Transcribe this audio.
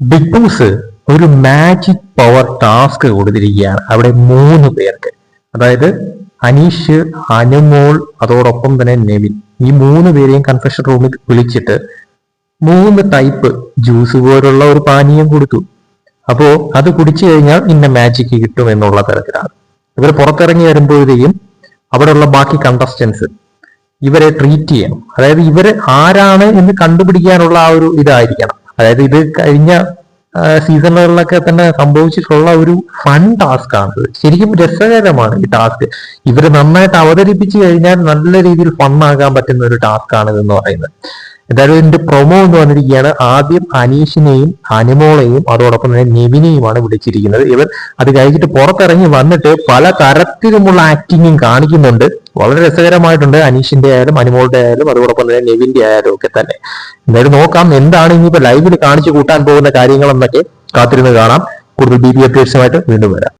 Big Boss ഒരു magic power task കൊടുത്തിരിക്കുകയാണ്. അവിടെ മൂന്ന് പേർക്ക്. അതായത് അനീഷ് അനുമോൾ അതോടൊപ്പം തന്നെ നെവിൻ. ഈ മൂന്ന് പേരെയും കൺഫെഷൻ റൂമിൽ വിളിച്ചിട്ട് മൂന്ന് ടൈപ്പ് ജ്യൂസ് പോലുള്ള ഒരു പാനീയം കൊടുത്തു. അപ്പോ അത് കുടിച്ചു കഴിഞ്ഞാൽ ഇന്ന മാജിക് കിട്ടും എന്നുള്ള തരത്തിലാണ്. ഇവർ പുറത്തിറങ്ങി വരുമ്പോഴത്തേക്കും അവിടെയുള്ള ബാക്കി കണ്ടസ്റ്റൻസ് ഇവരെ ട്രീറ്റ് ചെയ്യണം. അതായത് ഇവർ ആരാണ് എന്ന് കണ്ടുപിടിക്കാനുള്ള ആ ഒരു ഇതായിരിക്കണം. അതായത് ഇത് കഴിഞ്ഞ സീസണുകളിലൊക്കെ തന്നെ സംഭവിച്ചിട്ടുള്ള ഒരു ഫൺ ടാസ്ക് ആണ്. ശരിക്കും രസകരമാണ് ഈ ടാസ്ക് ഇവർ നന്നായിട്ട് അവതരിപ്പിച്ചു കഴിഞ്ഞാൽ നല്ല രീതിയിൽ ഫണ്ണാകാൻ പറ്റുന്ന ഒരു ടാസ്ക് ആണ് ഇതെന്ന് പറയുന്നത്. എന്തായാലും ഇതിന്റെ പ്രൊമോ എന്ന് പറഞ്ഞിരിക്കുകയാണ്. ആദ്യം അനീഷിനെയും അനുമോളെയും അതോടൊപ്പം തന്നെ നെവിനെയുമാണ് വിളിച്ചിരിക്കുന്നത്. ഇവർ അത് കഴിഞ്ഞിട്ട് പുറത്തിറങ്ങി വന്നിട്ട് പല തരത്തിലുമുള്ള ആക്ടിങ്ങും കാണിക്കുന്നുണ്ട്. വളരെ രസകരമായിട്ടുണ്ട് അനീഷിന്റെ ആയാലും അനുമോളുടെ ആയാലും അതോടൊപ്പം തന്നെ നെവിന്റെ ആയാലും ഒക്കെ തന്നെ. എന്തായാലും നോക്കാം എന്താണ് ഇനിയിപ്പോ ലൈവിൽ കാണിച്ചു കൂട്ടാൻ പോകുന്ന കാര്യങ്ങൾ എന്നൊക്കെ കാത്തിരുന്ന് കാണാം. കൂടുതൽ ബി ബി അപ്ഡേറ്റ്സുമായിട്ട് വീണ്ടും വരാം.